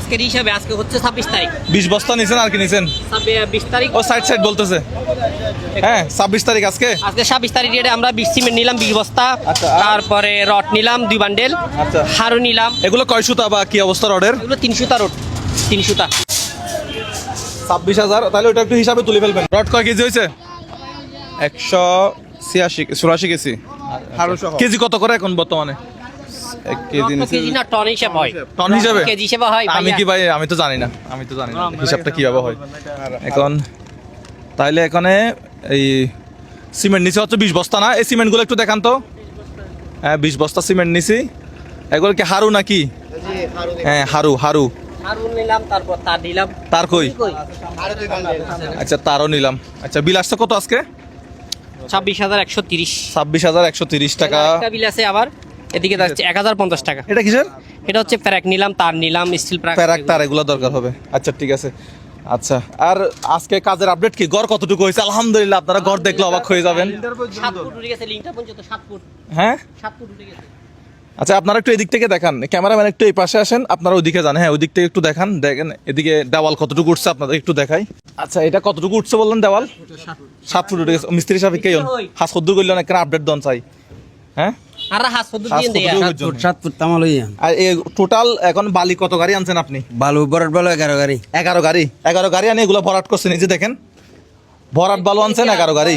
আজকের হিসাবে আজকে হচ্ছে ছাব্বিশ তারিখ। বিশ বস্তা নিছেন আর কি নিছেন? বিশ তারিখ। ও সাইড সাইড বলতেছে। হ্যাঁ ছাব্বিশ তারিখ আজকে? আজকে ছাব্বিশ তারিখ ডেটে আমরা বিশ সিমেন্ট নিলাম বিশ বস্তা। আচ্ছা, তারপরে রড নিলাম দুই বান্ডেল আচ্ছা। হারু নিলাম। এগুলো কয় সুতা বা কি অবস্থা রডের? এগুলো তিনশোটা রড তিনশোটা ছাব্বিশ হাজার তাহলে ওটা একটু হিসাবে তুলে ফেলবেন। রড কয় কেজি হয়েছে? একশো ছিয়াশি চুরাশি কেজি। কেজি কত করে এখন বর্তমানে? কেজি নিচে কেজি না টন হিসাব হয়? টন হিসাবে? কেজি হিসাবে হয় আমি কি ভাই আমি তো জানি না আমি তো জানি না। হিসাবটা কীভাবে হয়? এখন তাইলে এখানে এই সিমেন্ট নিচে হচ্ছে বিশ বস্তা না? এই সিমেন্টগুলো একটু দেখান তো। হ্যাঁ বিশ বস্তা সিমেন্ট নিছি। এগুলো কি হারু নাকি? হ্যাঁ হারু হারু। হারু নিলাম তারপর তার কই? কই? আচ্ছা তারও নিলাম। আচ্ছা বিল আসছে কত আজকে? ছাব্বিশ হাজার একশো তিরিশ। ছাব্বিশ হাজার একশো তিরিশ টাকা। বিল আছে আবার? এদিকে যাচ্ছে এক হাজার পঞ্চাশ টাকা। এটা কিসের? এটা হচ্ছে প্যারাক নিলাম তার নিলাম স্টিল প্যারাক প্যারাক তার এগুলো দরকার হবে। আচ্ছা ঠিক আছে। আচ্ছা আর আজকে কাজের আপডেট কি? গড় কতটুকু হয়েছে? আলহামদুলিল্লাহ আপনারা গড় দেখলে অবাক হয়ে যাবেন। সাত ফুট উঠে গেছে লিঙ্কটা পর্যন্ত সাত ফুট। হ্যাঁ? সাত ফুট উঠে গেছে। আচ্ছা আপনারা একটু এদিক থেকে দেখান। ক্যামেরাম্যান একটু এই পাশে আসেন আপনারা ওইদিকে যান। হ্যাঁ ওইদিক থেকে একটু দেখান। দেখেন এদিকে দেওয়াল কতটুকু উঠছে আপনাদের একটু দেখাই। আচ্ছা এটা কতটুকু উঠছে বললেন দেওয়াল? সাত ফুট। উঠে গেছে। মিস্ত্রি সাহেব কে হাস কদ্দুর করলেন একটা আপডেট দন চাই। হ্যাঁ? আর হাত পদ্ধতি দিয়ে দেয়া সাত ফুট তামাল হইয়া। আর টোটাল এখন বালি কত গাড়ি আনছেন আপনি? বালু বরট বালু এগারো গাড়ি। এগারো গাড়ি। এগারো গাড়ি আনি এগুলো ভরাট করছেন এই যে দেখেন। ভরাট বালু আনছেন এগারো গাড়ি।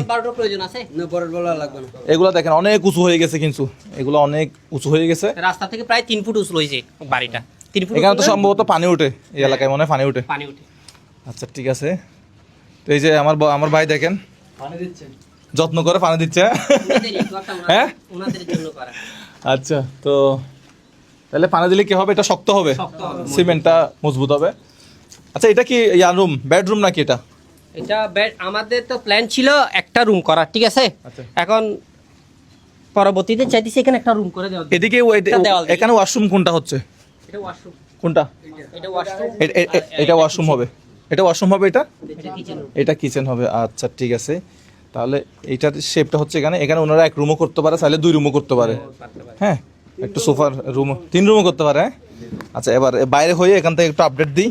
এগুলো দেখেন অনেক উঁচু হয়ে গেছে কিন্তু। এগুলো অনেক উঁচু হয়ে গেছে। রাস্তা থেকে প্রায় তিন ফুট উঁচু হয়েছে বাড়িটা। এখানে তো সম্ভবত পানি উঠে এই এলাকায় মনে হয় পানি ওঠে পানি উঠে। আচ্ছা ঠিক আছে। তো এই যে আমার আমার ভাই দেখেন। যত্ন করে পানি দিচ্ছে হ্যাঁ? করা। আচ্ছা তো তাহলে পানি দিলে কি হবে? এটা শক্ত হবে? সিমেন্টটা মজবুত হবে। আচ্ছা এটা কি ইয়া রুম বেডরুম নাকি এটা? এটা bed- আমাদের তো প্ল্যান ছিল একটা রুম করার ঠিক আছে? আচ্ছা। এখন পরবর্তীতে চাইতেছি এখানে একটা রুম করে দেওয়া এদিকে। এখানে ওয়াশরুম কোনটা হচ্ছে? এটা ওয়াশরুম কোনটা? এটা ওয়াশরুম এটা ওয়াশরুম হবে। এটা ওয়াশরুম হবে এটা? এটা কিচেন হবে আচ্ছা ঠিক আছে। তাহলে এইটার শেপটা হচ্ছে এখানে। এখানে ওনারা এক রুমও করতে পারে চাইলে দুই রুমও করতে পারে। হ্যাঁ একটু সোফার রুম তিন রুমও করতে পারে হ্যাঁ? আচ্ছা এবার বাইরে হয়ে এখান থেকে একটু আপডেট দিই।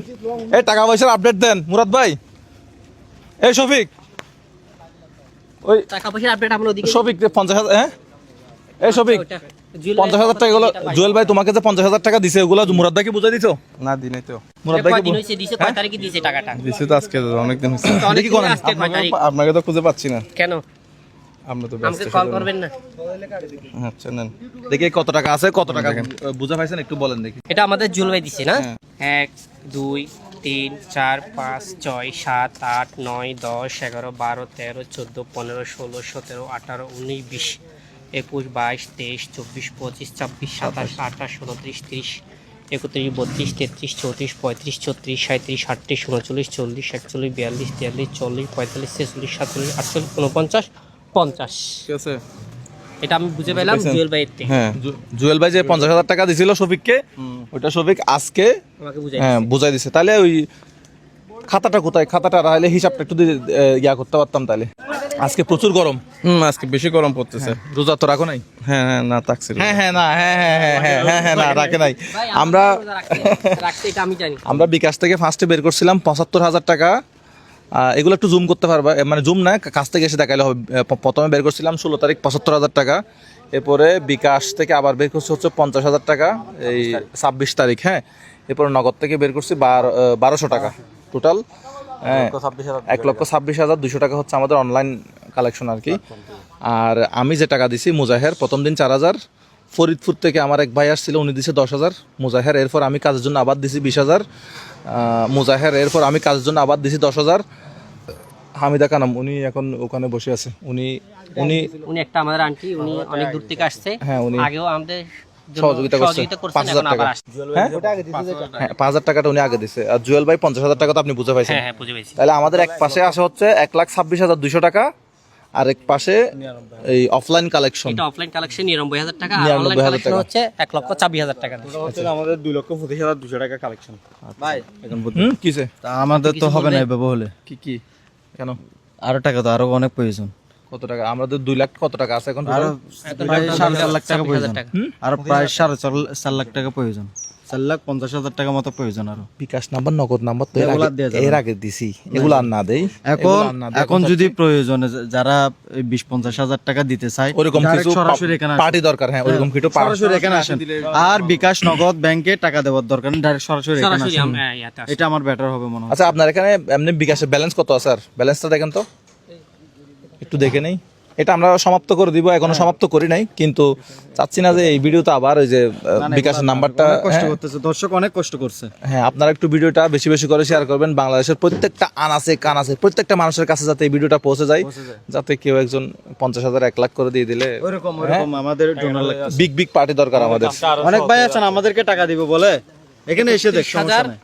এ টাকা পয়সার আপডেট দেন মুরাদ ভাই। এই শফিক। ওই টাকা পয়সার আপডেট আমরা দিই শফিক পঞ্চাশ হাজার হ্যাঁ? এই শফিক পঞ্চাশ হাজার টাকা এগুলো জুয়েল ভাই তোমাকে যে পঞ্চাশ হাজার টাকা দিছে ওগুলো মুরাদ ভাইকে বুঝাই দিছো? না দিনে তো। মুরাদ দিছে কয় তারিখে টাকাটা? দিছে তো আজকে অনেক করেন। তারিখ? আপনাকে তো খুঁজে পাচ্ছি না। কেন? আমরা তো আমাকে কল করবেন না। আচ্ছা নেন। দেখি কত টাকা আছে কত টাকা বুঝা পাইছেন একটু বলেন দেখি। এটা আমাদের জুলভাই দিছে না? এক দুই তিন চার পাঁচ ছয় সাত আট নয় দশ এগারো বারো তেরো চোদ্দ পনেরো ষোলো সতেরো আঠারো উনিশ বিশ। একুশ বাইশ তেইশ চব্বিশ পঁচিশ ছাব্বিশ সাতাশ আঠাশ উনত্রিশ তিরিশ একত্রিশ বত্রিশ তেত্রিশ চৌত্রিশ পঁয়ত্রিশ ছত্রিশ সাঁত্রিশ আটত্রিশ উনচল্লিশ চল্লিশ একচল্লিশ বিয়াল্লিশ তিয়াল্লিশ চল্লিশ পঁয়তাল্লিশ ছেচল্লিশ সাতচল্লিশ আটচল্লিশ উনপঞ্চাশ পঞ্চাশ। ঠিক আছে। এটা আমি বুঝে পেলাম জুয়েল থেকে। হ্যাঁ জুয়েল ভাই যে পঞ্চাশ হাজার টাকা দিছিল শফিককে ওইটা শফিক আজকে হ্যাঁ বুঝাই দিছে। তাহলে ওই খাতাটা কোথায়? খাতাটা রাখলে হিসাবটা একটু ইয়া করতে পারতাম তাহলে। আজকে প্রচুর গরম। হুম আজকে বেশি গরম পড়তেছে। রোজা তো রাখো নাই? হ্যাঁ হ্যাঁ না তাকছি হ্যাঁ হ্যাঁ না হ্যাঁ হ্যাঁ হ্যাঁ হ্যাঁ হ্যাঁ হ্যাঁ না রাখে নাই। আমরা রোজা রাখতে- রাখতে এটা আমি জানি। আমরা বিকাশ থেকে ফার্স্টে বের করছিলাম পঁচাত্তর হাজার টাকা। এগুলো একটু জুম করতে পারবা। মানে জুম না কাছ থেকে এসে দেখাইলে হবে। প্রথমে বের করছিলাম ষোলো তারিখ পঁচাত্তর হাজার টাকা। এরপরে বিকাশ থেকে আবার বের করছে হচ্ছে পঞ্চাশ হাজার টাকা। এই ছাব্বিশ তারিখ হ্যাঁ। এরপরে নগদ থেকে বের করছি বারো বারোশো টাকা টোটাল হ্যাঁ এক লক্ষ ছাব্বিশ হাজার দুশো টাকা হচ্ছে আমাদের অনলাইন কালেকশন আর কি। আর আমি যে টাকা দিছি মুজাহের প্রথম দিন চার হাজার ফরিদপুর থেকে আমার এক ভাই আসছিল উনি দিছে দশ হাজার মুজাহের এরপর আমি কাজের জন্য আবার দিছি বিশ হাজার মুজাহের এরপর আমি কাজের জন্য আবার দিছি দশ হাজার। হামিদা কানাম উনি এখন ওখানে বসে আছে উনি উনি উনি একটা আমাদের আন্টি উনি অনেক দূর থেকে আসছে। হ্যাঁ, উনি আগেও আমাদের সহযোগিতা করছে। পাঁচ হাজার টাকা। হ্যাঁ? হ্যাঁ পাঁচ হাজার টাকাটা উনি আগে দিছে। আর জুয়েল ভাই পঞ্চাশ হাজার টাকা তো আপনি বুঝে পাইছেন। হ্যাঁ হ্যাঁ তাহলে আমাদের এক পাশে আসে হচ্ছে এক লাখ ছাব্বিশ হাজার দুইশো টাকা আর এক পাশে এই অফলাইন কালেকশন এটা অফলাইন কালেকশন নিরানব্বই হাজার টাকা আর অনলাইন কালেকশন হচ্ছে এক লক্ষ ছাব্বিশ হাজার টাকা। আমাদের দুই লক্ষ পঁচিশ হাজার দুশো টাকা কালেকশন ভাই। হুম কিসে তা আমাদের তো হবে না এভাবে হলে কি কি? কেন? আরও টাকা তো আরও অনেক প্রয়োজন। কত টাকা? আমাদের দুই লাখ কত টাকা আছে এখন প্রায় সাড়ে চার লাখ টাকা প্রয়োজন। আর প্রায় সাড়ে চার চার লাখ টাকা প্রয়োজন। চার লাখ পঞ্চাশ হাজার টাকা মতো প্রয়োজন আরও। বিকাশ নাম্বার নগদ নাম্বার তো এর আগে- দিছি। এগুলো আর না দেই। এখন। এখন যদি প্রয়োজনে যারা বিশ পঞ্চাশ হাজার টাকা দিতে চায় ওরকম কিছু সরাসরি এখানে পার্টি দরকার হ্যাঁ ওরকম কিছু সরাসরি এখানে আসেন। আর বিকাশ নগদ ব্যাংকে টাকা দেওয়ার দরকার নেই ডাইরেক্ট সরাসরি এখানে আসেন। আমরা ইয়াতে আসি। এটা আমার বেটার হবে মনে হয়। আচ্ছা আপনার এখানে এমনি বিকাশের ব্যালেন্স কত আছে স্যার ব্যালেন্সটা দেখেন তো। একটু দেখে নেই। এটা আমরা সমাপ্ত করে দিব এখনও সমাপ্ত করি নাই কিন্তু চাচ্ছি না যে এই ভিডিওতে আবার ওই যে বিকাশের নাম্বারটা কষ্ট হ্যাঁ, করতেছে দর্শক অনেক কষ্ট করছে। হ্যাঁ আপনারা একটু ভিডিওটা বেশি বেশি করে শেয়ার করবেন বাংলাদেশের প্রত্যেকটা আনাসে কানাসে প্রত্যেকটা মানুষের কাছে যাতে এই ভিডিওটা পৌঁছে যায় যাতে কেউ একজন পঞ্চাশ হাজার এক লাখ করে দিয়ে দিলে ওইরকম আমাদের বিগ বিগ পার্টি দরকার আমাদের অনেক ভাই আছেন আমাদেরকে টাকা দিব বলে। এখানে এসে দেখ সমস্যা নাই।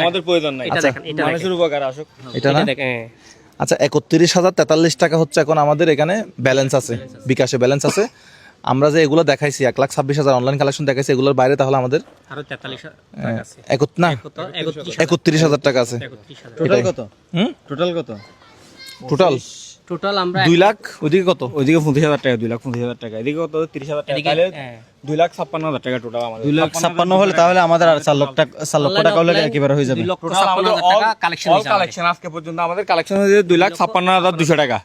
আমাদের প্রয়োজন নাই। এটা দেখেন এটা দেখেন। উপকার আসুক। এটা না? দেখেন। হ্যাঁ। আচ্ছা একত্রিশ হাজার তেতাল্লিশ টাকা হচ্ছে এখন আমাদের এখানে ব্যালেন্স আছে বিকাশে ব্যালেন্স আছে। আমরা যে এগুলো দেখাইছি এক লাখ ছাব্বিশ হাজার অনলাইন কালেকশন দেখাইছি এগুলোর বাইরে তাহলে আমাদের আরও তেতাল্লিশ টাকা আছে। একত না একত্রিশ হাজার। টাকা আছে। টোটাল কত? টোটাল টোটাল আমরা দুই লাখ ওইদিকে কত? ওইদিকে পঁচিশ হাজার টাকা দুই লাখ পঁচিশ হাজার টাকা। এদিকে কত? তিরিশ হাজার টাকা তাহলে হ্যাঁ। দুই লাখ ছাপ্পান্ন হাজার টাকা টোটাল আমাদের। দুই লাখ ছাপ্পান্ন হলে তাহলে আমাদের আর চার লক্ষ টাকা চার লক্ষ টাকা হলে একেবারে হয়ে যাবে। কালেকশন আজকে পর্যন্ত আমাদের কালেকশন হয়েছে দুই লাখ ছাপ্পান্ন হাজার দুশো টাকা।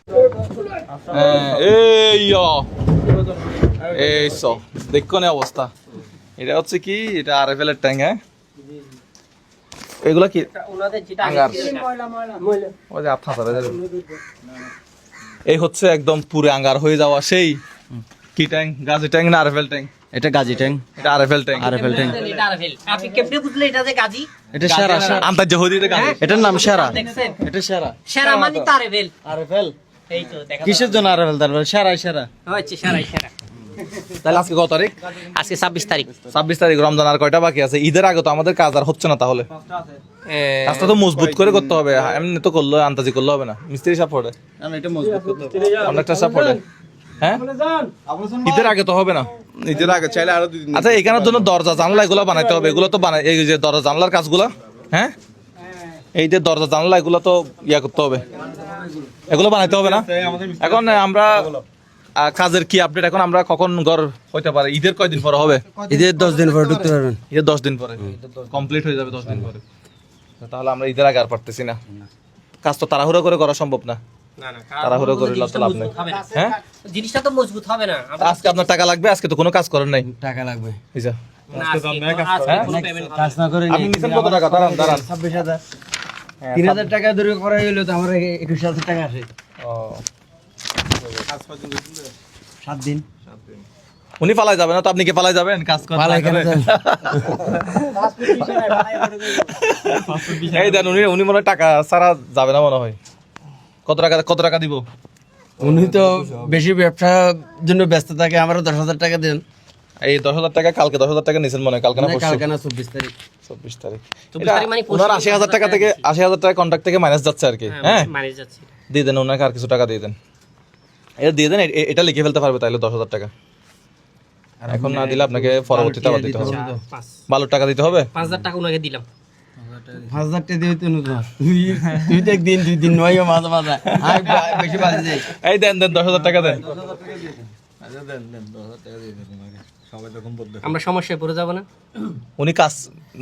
হ্যাঁ, এই য়। এই স দেখো না অবস্থা। এটা হচ্ছে কি? এটা আর এফ এল এর ট্যাঙ্ক হ্যাঁ? এগুলা কি। ওই যে ধরে ধরে। এই হচ্ছে একদম পুরো আঙ্গার হয়ে যাওয়া সেই কি ট্যাং? গাজি ট্যাং না আরএফএল ট্যাঙ্ক এটা গাজি ট্যাং। এটা আরএফএল ট্যাঙ্ক আরএফএল ট্যাং। এটা আরএফএল। আপনি কেমনে বুঝলে এটা যে গাজী? এটা সেরা সেরা। আন্তর্জাতিক এটা গাজি। এটার নাম সেরা। এটা সেরা। সেরা মানে তো আরএফএল। আরএফএল? এই তো দেখা কিসের জন্য আরএফএল তারপরে সেরা সেরা। হচ্ছে সেরাই সেরা। তাহলে আজকে কত তারিখ? আজকে ছাব্বিশ তারিখ। ছাব্বিশ তারিখ রমজান আর কয়টা বাকি আছে? ঈদের আগে তো আমাদের কাজ আর হচ্ছে না তাহলে। এ, কাজটা তো মজবুত করে করতে হবে এমনি তো করলে আন্তাজি করলে হবে না। মিস্ত্রি সাপ পড়ে না না, এটা মজবুত করতে হবে। অনেকটা হ্যাঁ? ঈদের আগে তো হবে না। নিজের আগে চাইলে আরও দুই আচ্ছা এখানের জন্য দরজা জানলা এগুলো বানাইতে হবে। এগুলো তো বানাই এই যে দরজা জানলার কাজগুলো হ্যাঁ? এই যে দরজা জানলা এগুলো তো ইয়া করতে হবে। এগুলো বানাইতে হবে না? এখন আমরা কাজের কি আপডেট এখন আমরা কখন ঘর হইতে পারে? ঈদের কয়দিন পরে হবে? ঈদের দশ দিন পরে ঢুকতে পারবেন। ঈদের দশ দিন পরে। কমপ্লিট হয়ে যাবে দশ দিন পরে। তাহলে আমরা ঈদের আগে আর পারতেছি না। কাজ তো তাড়াহুড়ো করে করা সম্ভব না। না না তাড়াহুড়ো করে লাভ নেই। হ্যাঁ? জিনিসটা তো মজবুত হবে না। আজকে আপনার টাকা লাগবে? আজকে তো কোনো কাজ করেন নাই। টাকা লাগবে। এই যে। আপনি নিছেন কত টাকা? দাঁড়ান দাঁড়ান। ছাব্বিশ হাজার। তিন হাজার টাকা দূরে করা হইল তো আমার একুশ হাজার টাকা আসে। ও। সাত দিন। উনি পালাই যাবেন না তো আপনি কি পালাই যাবেন? কাজ যাবেন? এই দেন উনি উনি মনে টাকা সারা যাবে না মনে হয়। কত টাকা কত টাকা দিব? উনি তো বেশি ব্যবসার জন্য ব্যস্ত থাকে আমারও দশ হাজার টাকা দেন। এই দশ হাজার টাকা কালকে দশ হাজার টাকা নিছেন মনে হয় কালকে না পরশু? কালকে না চব্বিশ তারিখ। চব্বিশ তারিখ। মানে ওনার আশি হাজার টাকা থেকে আশি হাজার টাকা কন্ট্রাক্ট থেকে মাইনাস যাচ্ছে আর কি। হ্যাঁ হ্যাঁ? মানিয়ে যাচ্ছে। দিয়ে দেন ওনাকে আর কিছু টাকা দিয়ে দেন। এটা দিয়ে দেন এটা লিখে ফেলতে পারবে তাহলে দশ হাজার টাকা। এখন না দিলে আপনাকে পরবর্তীতে আবার দিতে হবে। বালুর টাকা দিতে হবে? পাঁচ হাজার টাকা ওনাকে দিলাম। পাঁচ হাজার টাকা দিয়ে তো। নতুন তুই তুই তো একদিন দুই দিন নয় মাঝে মাঝে। বেশি বাজে যাই এই দেন দেন দশ হাজার টাকা দেন। আমরা সমস্যায় পড়ে যাব না? উনি কাজ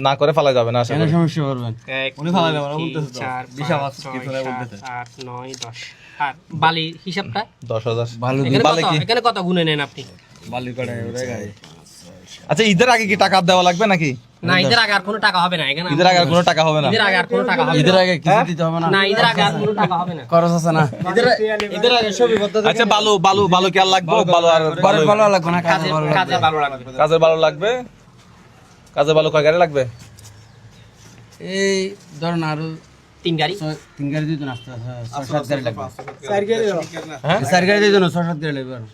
না করে ফালা যাবে না করি। সমস্যা করবেন দুই, তিন, চার পাঁচ ছয় সাত আট নয় দশ। আর বালি হিসাবটা? দশ হাজার। ভালো এখানে বালি কত এখানে কত গুনে নেন আপনি? আচ্ছা ঈদের আগে কি টাকা দেওয়া লাগবে নাকি? না ঈদের আগে আর কোনো টাকা হবে না এখানে ঈদের আগে আর কোনো টাকা হবে না? ঈদের আগে আর কোনো টাকা হবে ঈদের আগে কিছু দিতে হবে না? না ঈদের আগে আর কোনো টাকা হবে না। খরচ আছে না? ঈদের আগে সবই বদ্ধ আচ্ছা বালু বালু বালু কি আর লাগবে? বালু আর বালু- ভালো লাগবে না কাজের কাজে কাজে ভালো লাগবে। কাজের বালু লাগবে? কাজের বালু কয় গাড়ি লাগবে? এই ধরেন আরও তিন গাড়ি। তিন গাড়ি দিত না আস্তে আস্তে, ছয় সাত গাড়ি লাগবে। হ্যাঁ চার গাড়ি দিত না ছয় সাত গাড়ি লাগবে আরও।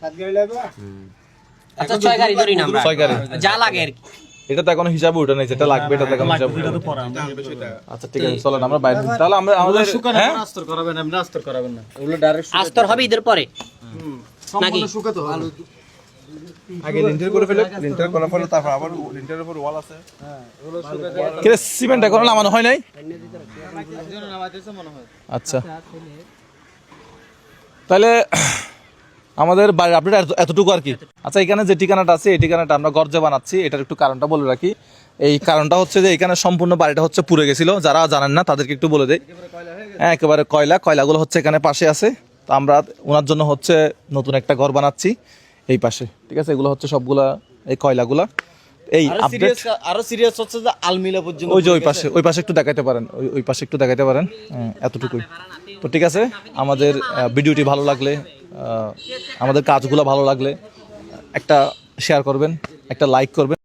আচ্ছা ছয় গাড়ি ধরি না আমরা। ছয় গাড়ি। যা লাগে আর কি। এটা তো এখনও হিসাবে উঠে নেই যেটা লাগবে এটা তো এখনও হিসাব আচ্ছা ঠিক আছে চলেন আমরা বাইরে দিই। তাহলে আমরা আমাদের হ্যাঁ? আস্তর করাবেন আপনি আস্তর করাবেন না। ওগুলো ডাইরেক্ট আস্তর হবে ঈদের পরে। নাকি? শুকাতে ভালো আগে লিন্টার করে ফেলে লিন্টার করার পরে তারপর আবার লিন্টারের উপর ওয়াল আছে। কি রে, সিমেন্ট নামানো হয় নাই? আচ্ছা। তাহলে আমাদের বাড়ির আপডেট এতটুকু আর কি। আচ্ছা এখানে যে ঠিকানাটা আছে এই ঠিকানাটা আমরা গর্জে বানাচ্ছি। এটার একটু কারণটা বলে রাখি। এই কারণটা হচ্ছে যে এখানে সম্পূর্ণ বাড়িটা হচ্ছে পুড়ে গেছিল। যারা জানেন না তাদেরকে একটু বলে দেই। হ্যাঁ একেবারে কয়লা। কয়লাগুলো হচ্ছে এখানে পাশে আছে। তো আমরা ওনার জন্য হচ্ছে নতুন একটা ঘর বানাচ্ছি এই পাশে। ঠিক আছে এগুলো হচ্ছে সবগুলা এই কয়লাগুলা। এই আপডেট আরও সিরিয়াস হচ্ছে যে আলমিলা পর্যন্ত ওই যে ওই পাশে ওই পাশে একটু দেখাতে পারেন। ওই ওই পাশে একটু দেখাতে পারেন। হ্যাঁ, এতটুকুই। তো ঠিক আছে আমাদের ভিডিওটি ভালো লাগলে আমাদের কাজগুলো ভালো লাগলে একটা শেয়ার করবেন একটা লাইক করবেন।